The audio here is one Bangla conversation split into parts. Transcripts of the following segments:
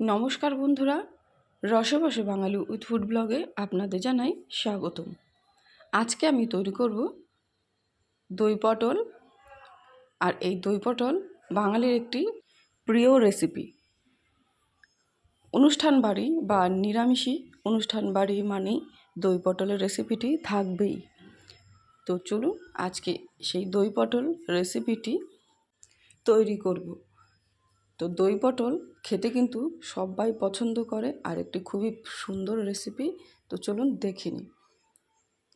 নমস্কার বন্ধুরা রসে বসে বাঙালি উইথ ব্লগে আপনাদের জানাই স্বাগতম। আজকে আমি তৈরি করব দই পটল আর এই দই পটল বাঙালির একটি প্রিয় রেসিপি অনুষ্ঠান বাড়ি বা নিরামিষি অনুষ্ঠান বাড়ি মানেই দই পটলের রেসিপিটি থাকবেই। তো চলুন আজকে সেই দই পটল রেসিপিটি তৈরি করব। তো দই পটল খেতে কিন্তু সবাই পছন্দ করে আর একটি খুবই সুন্দর রেসিপি তো চলুন দেখে নিই।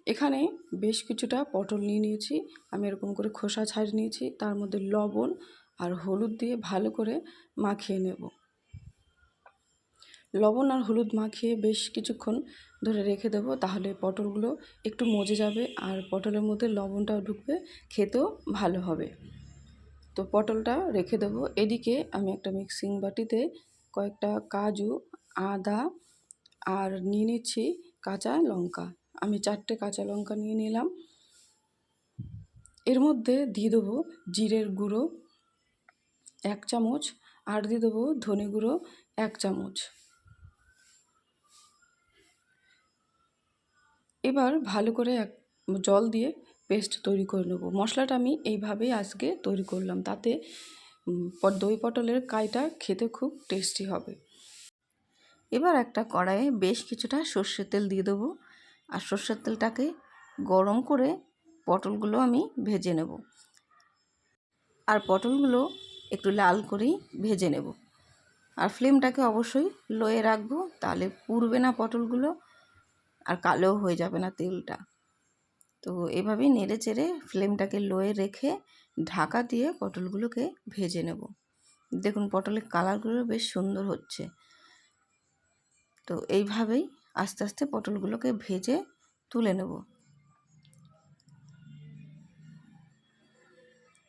এখানে বেশ কিছুটা পটল নিয়ে নিয়েছি, আমি এরকম করে খোসা ছাড়িয়ে নিয়েছি, তার মধ্যে লবণ আর হলুদ দিয়ে ভালো করে মাখিয়ে নেব। লবণ আর হলুদ মাখিয়ে বেশ কিছুক্ষণ ধরে রেখে দেবো, তাহলে পটলগুলো একটু মজে যাবে আর পটলের মধ্যে লবণটাও ঢুকবে, খেতেও ভালো হবে। তো পটলটা রেখে দেবো। এদিকে আমি একটা মিক্সিং বাটিতে কয়েকটা কাজু, আদা আর নিয়ে নিচ্ছি কাঁচা লঙ্কা। আমি চারটে কাঁচা লঙ্কা নিয়ে নিলাম। এর মধ্যে দিয়ে দেবো জিরের গুঁড়ো এক চামচ আর দিয়ে দেবো ধনে গুঁড়ো এক চামচ। এবার ভালো করে এক জল দিয়ে পেস্ট তৈরি করে নেব। মশলাটা আমি এইভাবেই আজকে তৈরি করলাম। তাতে দই পটলের কাইটা খেতে খুব টেস্টি হবে। এবার একটা কড়াইয়ে বেশ কিছুটা সর্ষের তেল দিয়ে দেবো আর সর্ষের তেলটাকে গরম করে পটলগুলো আমি ভেজে নেব। আর পটলগুলো একটু লাল করেই ভেজে নেব। আর ফ্লেমটাকে অবশ্যই লোয়ে রাখব, তাহলে পুড়বে না পটলগুলো আর কালো হয়ে যাবে না তেলটা। তো এভাবেই নেড়ে চেড়ে ফ্লেমটাকে লোয়ে রেখে ঢাকা দিয়ে পটলগুলোকে ভেজে নেব। দেখুন পটলের কালারগুলো বেশ সুন্দর হচ্ছে। তো এইভাবেই আস্তে আস্তে পটলগুলোকে ভেজে তুলে নেব।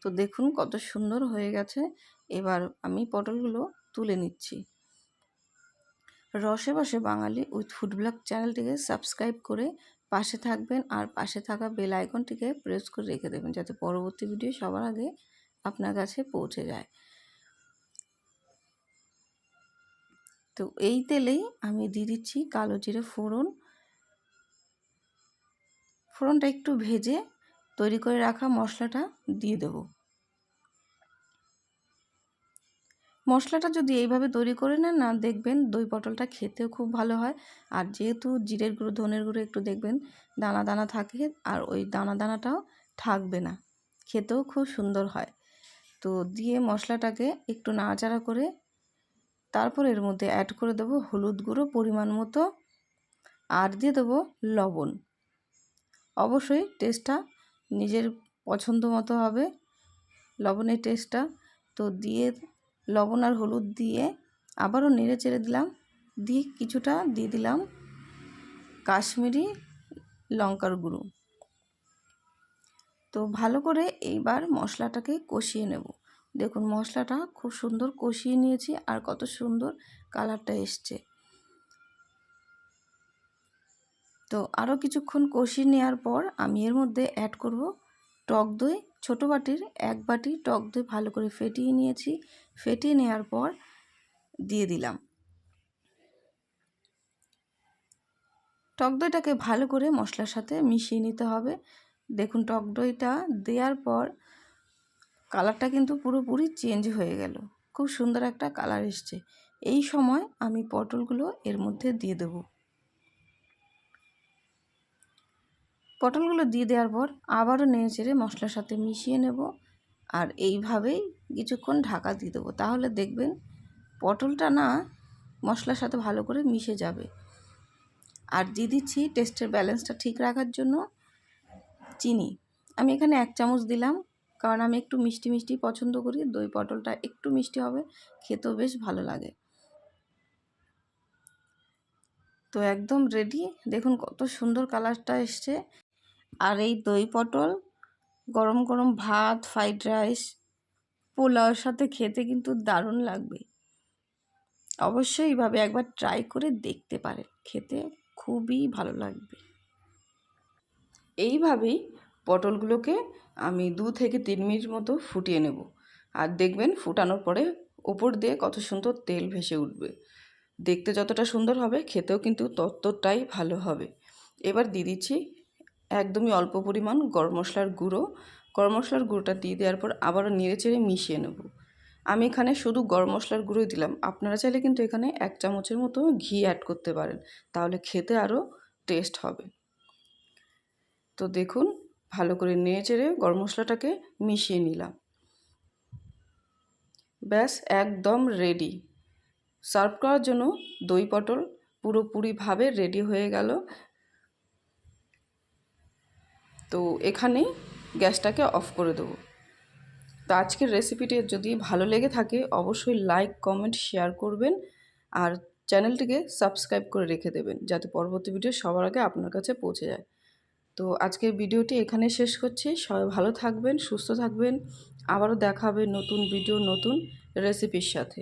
তো দেখুন কত সুন্দর হয়ে গেছে। এবার আমি পটলগুলো তুলে নিচ্ছি। রসে বসে বাঙালি উইথ ফুড ব্লগ চ্যানেলটিকে সাবস্ক্রাইব করে পাশে থাকবেন আর পাশে থাকা বেল আইকনটিকে প্রেস করে রেখে দেবেন যাতে পরবর্তী ভিডিও সবার আগে আপনার কাছে পৌঁছে যায়। তো এই তেলেই আমি দিয়ে দিচ্ছি কালো জিরে ফোড়ন। ফোড়নটা একটু ভেজে তৈরি করে রাখা মশলাটা দিয়ে দেবো। মশলাটা যদি এইভাবে তৈরি করে নেন, না দেখবেন দই পটলটা খেতেও খুব ভালো হয়। আর যেহেতু জিরের গুঁড়ো, ধনের গুঁড়ো একটু দেখবেন, দানা দানা থাকে আর ওই দানা দানাটাও থাকবে না। খেতেও খুব সুন্দর হয়। তো দিয়ে মশলাটাকে একটু নাড়াচাড়া করে তারপর এর মধ্যে অ্যাড করে দেবো হলুদ গুঁড়ো পরিমাণ মতো। আর দিয়ে দেবো লবণ। অবশ্যই টেস্টটা নিজের পছন্দ মতো হবে, লবণের টেস্টটা তো দিয়ে লবণ আর হলুদ দিয়ে আবারও নেড়ে চেড়ে দিলাম। দিয়ে কিছুটা দিয়ে দিলাম কাশ্মীরি লঙ্কার গুঁড়ো। তো ভালো করে এইবার মশলাটাকে কষিয়ে নেব। দেখুন, মশলাটা খুব সুন্দর কষিয়ে নিয়েছি আর কত সুন্দর কালারটা এসছে। তো আরও কিছুক্ষণ কষিয়ে নেওয়ার পর আমি এর মধ্যে অ্যাড করব টক দই ছোটো বাটির এক বাটি টক দই ভালো করে ফেটিয়ে নিয়েছি। ফেটিয়ে নেওয়ার পর দিয়ে দিলাম। টক দইটাকে ভালো করে মশলার সাথে মিশিয়ে নিতে হবে। দেখুন, টক দইটা দেওয়ার পর কালারটা কিন্তু পুরোপুরি চেঞ্জ হয়ে গেল। খুব সুন্দর একটা কালার এসছে। এই সময় আমি পটলগুলো এর মধ্যে দিয়ে দেবো। পটলগুলো দিয়ে দেওয়ার পর আবারও নেড়ে চেড়ে মশলার সাথে মিশিয়ে নেব আর এইভাবেই কিছুক্ষণ ঢাকা দিয়ে দেবো। তাহলে দেখবেন পটলটা না মশলার সাথে ভালো করে মিশে যাবে। আর দিয়ে দিচ্ছি টেস্টের ব্যালেন্সটা ঠিক রাখার জন্য চিনি। আমি এখানে এক চামচ দিলাম কারণ আমি একটু মিষ্টি মিষ্টি পছন্দ করি। দই পটলটা একটু মিষ্টি হবে, খেতেও বেশ ভালো লাগে। তো একদম রেডি দেখুন কত সুন্দর কালারটা এসছে। আর এই দই পটল, গরম গরম ভাত ফ্রাইড রাইস পোলাওর সাথে খেতে কিন্তু দারুণ লাগবে। অবশ্যই এইভাবে একবার ট্রাই করে দেখতে পারেন, খেতে খুবই ভালো লাগবে। এইভাবেই পটলগুলোকে আমি দু থেকে তিন মিনিট মতো ফুটিয়ে নেব। আর দেখবেন ফুটানোর পরে ওপর দিয়ে কত সুন্দর তেল ভেসে উঠবে। দেখতে যতটা সুন্দর হবে, খেতেও কিন্তু ততটাই ভালো হবে। এবার দিয়ে দিচ্ছি একদমই অল্প পরিমাণ গরম মশলার গুঁড়ো। গরম মশলার গুঁড়োটা দিয়ে দেওয়ার পর আবারও নেড়ে চেড়ে মিশিয়ে নেব। আমি এখানে শুধু গরম মশলার গুঁড়োই দিলাম। আপনারা চাইলে কিন্তু এখানে এক চামচের মতো ঘি অ্যাড করতে পারেন। তাহলে খেতে আরও টেস্ট হবে। তো দেখুন, ভালো করে নেড়ে চেড়ে গরম মশলাটাকে মিশিয়ে নিলাম। ব্যাস, একদম রেডি সার্ভ করার জন্য দই পটল পুরোপুরিভাবে রেডি হয়ে গেল। তো এখানেই গ্যাসটাকে অফ করে দেবো। তো আজকের রেসিপিটি যদি ভালো লেগে থাকে, অবশ্যই লাইক, কমেন্ট, শেয়ার করবেন আর চ্যানেলটিকে সাবস্ক্রাইব করে রেখে দেবেন যাতে পরবর্তী ভিডিও সবার আগে আপনার কাছে পৌঁছে যায়। তো আজকের ভিডিওটি এখানে শেষ করছি। সবাই ভালো থাকবেন, সুস্থ থাকবেন। আবারও দেখা হবে নতুন ভিডিও, নতুন রেসিপির সাথে।